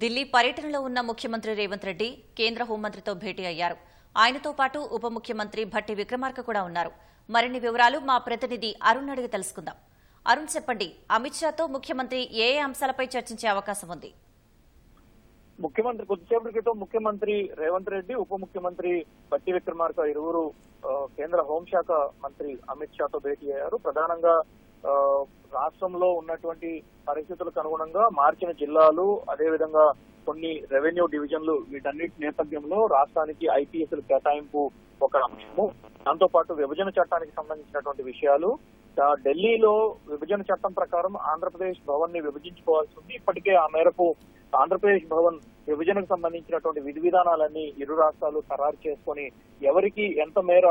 ఢిల్లీ పర్యటనలో ఉన్న ముఖ్యమంత్రి రేవంత్ రెడ్డి కేంద్ర హోంమంత్రితో భేటీ అయ్యారు. ఆయనతో పాటు ఉప ముఖ్యమంత్రి భట్టి విక్రమార్క కూడా ఉన్నారు. మరిన్ని వివరాలు మా ప్రతినిధి అరుణ్ అడిగి తెలుసుకుందాం. అరుణ్ చెప్పండి అమిత్ షాతో ముఖ్యమంత్రి ఏ అంశాలపై చర్చించే అవకాశం ఉంది? ముఖ్యమంత్రి కొద్దిసేపటి క్రితం ముఖ్యమంత్రి రేవంత్ రెడ్డి ఉప ముఖ్యమంత్రి బట్టి విక్రమార్క ఇరువురు కేంద్ర హోంశాఖ మంత్రి అమిత్ షాతో భేటీ అయ్యారు. ప్రధానంగా రాష్ట్రంలో ఉన్నటువంటి పరిస్థితులకు అనుగుణంగా మార్చిన జిల్లాలు అదేవిధంగా కొన్ని రెవెన్యూ డివిజన్లు వీటన్నిటి నేపథ్యంలో రాష్ట్రానికి ఐపీఎస్ల కేటాయింపు ఒక అంశము దాంతో పాటు విభజన చట్టానికి సంబంధించినటువంటి విషయాలు. ఢిల్లీలో విభజన చట్టం ప్రకారం ఆంధ్రప్రదేశ్ భవన్ని విభజించుకోవాల్సి ఉంది. ఇప్పటికే ఆ మేరకు ఆంధ్రప్రదేశ్ భవన్ విభజనకు సంబంధించినటువంటి విధి విధానాలన్నీ ఇరు రాష్ట్రాలు ఖరారు చేసుకొని ఎవరికి ఎంత మేర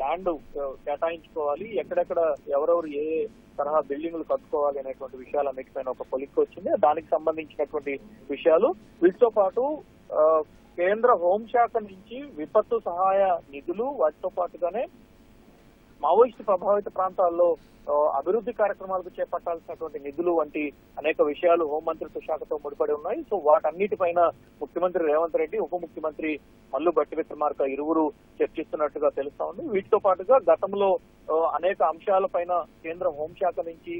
ల్యాండ్ కేటాయించుకోవాలి. ఎక్కడెక్కడ ఎవరెవరు ఏ తరహా బిల్డింగ్లు కట్టుకోవాలి అనేటువంటి విషయాలన్నిటిపైన ఒక పొలిక్ వచ్చింది. దానికి సంబంధించినటువంటి విషయాలు. వీటితో పాటు కేంద్ర హోంశాఖ నుంచి విపత్తు సహాయ నిధులు వాటితో పాటుగానే మావోయిస్టు ప్రభావిత ప్రాంతాల్లో అభివృద్ధి కార్యక్రమాలకు చేపట్టాల్సినటువంటి నిధులు వంటి అనేక విషయాలు హోంమంత్రిత్వ శాఖతో ముడిపడి ఉన్నాయి. సో వాటన్నిటిపైన ముఖ్యమంత్రి రేవంత్ రెడ్డి ఉప ముఖ్యమంత్రి మల్లు బట్టి విక్రమార్క ఇరువురు చర్చిస్తున్నట్టుగా తెలుస్తా ఉంది. వీటితో పాటుగా గతంలో అనేక అంశాలపైన కేంద్ర హోంశాఖ నుంచి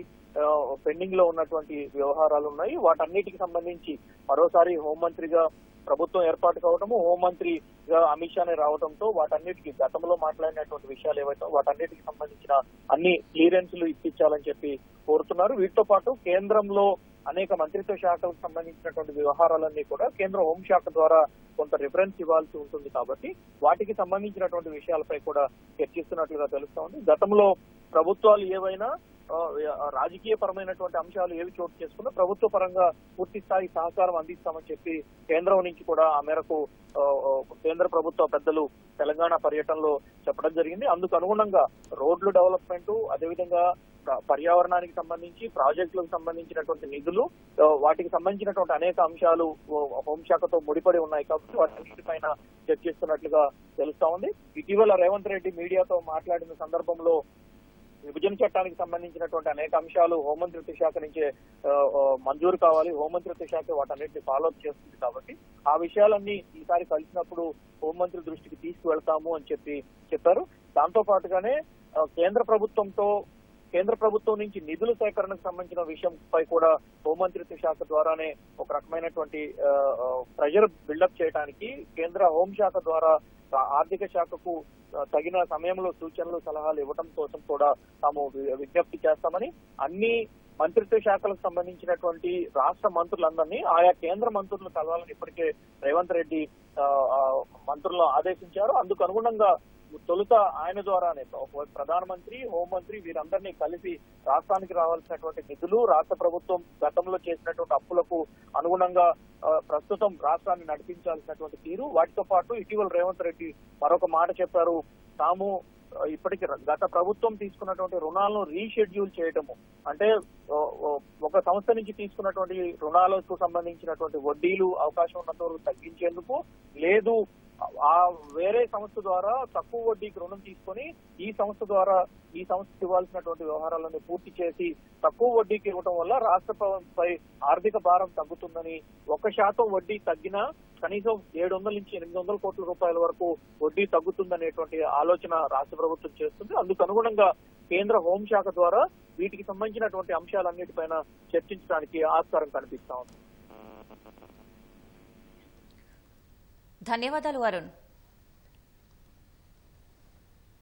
పెండింగ్లో ఉన్నటువంటి వ్యవహారాలు ఉన్నాయి వాటన్నిటికి సంబంధించి మరోసారి హోంమంత్రిగా ప్రభుత్వం ఏర్పాటు కావటము హోంమంత్రిగా అమిత్ షాని రావడంతో వాటన్నిటికీ గతంలో మాట్లాడినటువంటి విషయాలు ఏవైతే వాటన్నిటికి సంబంధించిన అన్ని క్లియరెన్స్లు ఇప్పించాలని చెప్పి కోరుతున్నారు. వీటితో పాటు కేంద్రంలో అనేక మంత్రిత్వ శాఖలకు సంబంధించినటువంటి వ్యవహారాలన్నీ కూడా కేంద్ర హోంశాఖ ద్వారా కొంత రిఫరెన్స్ ఇవ్వాల్సి ఉంటుంది కాబట్టి వాటికి సంబంధించినటువంటి విషయాలపై కూడా చర్చిస్తున్నట్లుగా తెలుస్తోంది గతంలో ప్రభుత్వాలు ఏవైనా రాజకీయ పరమైనటువంటి అంశాలు ఏవి చోటు చేసుకున్నా ప్రభుత్వ పరంగా పూర్తి స్థాయి సహకారం అందిస్తామని చెప్పి కేంద్రం నుంచి కూడా ఆ మేరకు కేంద్ర ప్రభుత్వ పెద్దలు తెలంగాణ పర్యటనలో చెప్పడం జరిగింది. అందుకు అనుగుణంగా రోడ్లు డెవలప్మెంట్ అదేవిధంగా పర్యావరణానికి సంబంధించి ప్రాజెక్టులకు సంబంధించినటువంటి నిధులు వాటికి సంబంధించినటువంటి అనేక అంశాలు హోంశాఖతో ముడిపడి ఉన్నాయి కాబట్టి వాటన్నిటిపైన చర్చిస్తున్నట్లుగా తెలుస్తా ఉంది. ఇటీవల రేవంత్ రెడ్డి మీడియాతో మాట్లాడిన సందర్భంలో విభజన చట్టానికి సంబంధించినటువంటి అనేక అంశాలు హోంమంత్రిత్వ శాఖ నుంచి మంజూరు కావాలి. హోంమంత్రిత్వ శాఖ వాటన్నిటిని ఫాలో అప్ చేస్తుంది కాబట్టి ఆ విషయాలన్నీ ఈసారి కలిసినప్పుడు హోంమంత్రి దృష్టికి తీసుకువెళ్తాము అని చెప్పి చెప్పారు. దాంతో పాటుగానే కేంద్ర ప్రభుత్వంతో కేంద్ర ప్రభుత్వం నుంచి నిధుల సేకరణకు సంబంధించిన విషయంపై కూడా హోంమంత్రిత్వ శాఖ ద్వారానే ఒక రకమైనటువంటి ప్రెజర్ బిల్డప్ చేయడానికి కేంద్ర హోంశాఖ ద్వారా ఆర్థిక శాఖకు తగిన సమయంలో సూచనలు సలహాలు ఇవ్వడం కోసం కూడా తాము విజ్ఞప్తి చేస్తామని అన్ని మంత్రిత్వ శాఖలకు సంబంధించినటువంటి రాష్ట్ర మంత్రులందరినీ ఆయా కేంద్ర మంత్రులను కలవాలని ఇప్పటికే రేవంత్ రెడ్డి మంత్రులను ఆదేశించారు. అందుకు అనుగుణంగా తొలుత ఆయన ద్వారానే. ఒక ప్రధానమంత్రి హోంమంత్రి వీరందరినీ కలిసి రాష్ట్రానికి రావాల్సినటువంటి నిధులు రాష్ట్ర ప్రభుత్వం గతంలో చేసినటువంటి అప్పులకు అనుగుణంగా ప్రస్తుతం రాష్ట్రాన్ని నడిపించాల్సినటువంటి తీరు. వాటితో పాటు ఇటీవల రేవంత్ రెడ్డి మరొక మాట చెప్పారు. తాము ఇప్పటికి ర- గత ప్రభుత్వం తీసుకున్నటువంటి రుణాలను రీషెడ్యూల్ చేయటము అంటే ఒక సంస్థ నుంచి తీసుకున్నటువంటి రుణాలకు సంబంధించినటువంటి వడ్డీలు అవకాశం ఉన్నంత వరకు తగ్గించేందుకు లేదు. ఆ వేరే సంస్థ ద్వారా తక్కువ వడ్డీకి రుణం తీసుకొని ఈ సంస్థ ద్వారా ఈ సంస్థకి ఇవ్వాల్సినటువంటి వ్యవహారాలను పూర్తి చేసి తక్కువ వడ్డీకి ఇవ్వడం వల్ల రాష్ట్ర ప్రభుత్వంపై ఆర్థిక భారం తగ్గుతుందని ఒక శాతం వడ్డీ తగ్గినా కనీసం ఏడు వందల నుంచి ఎనిమిది వందల కోట్ల రూపాయల వరకు వడ్డీ తగ్గుతుందనేటువంటి ఆలోచన రాష్ట్ర ప్రభుత్వం చేస్తుంది. అందుకు అనుగుణంగా కేంద్ర హోంశాఖ ద్వారా వీటికి సంబంధించినటువంటి అంశాలన్నిటిపైన చర్చించడానికి ఆస్కారం కనిపిస్తా ఉంది. ధన్యవాదాలు అరుణ్.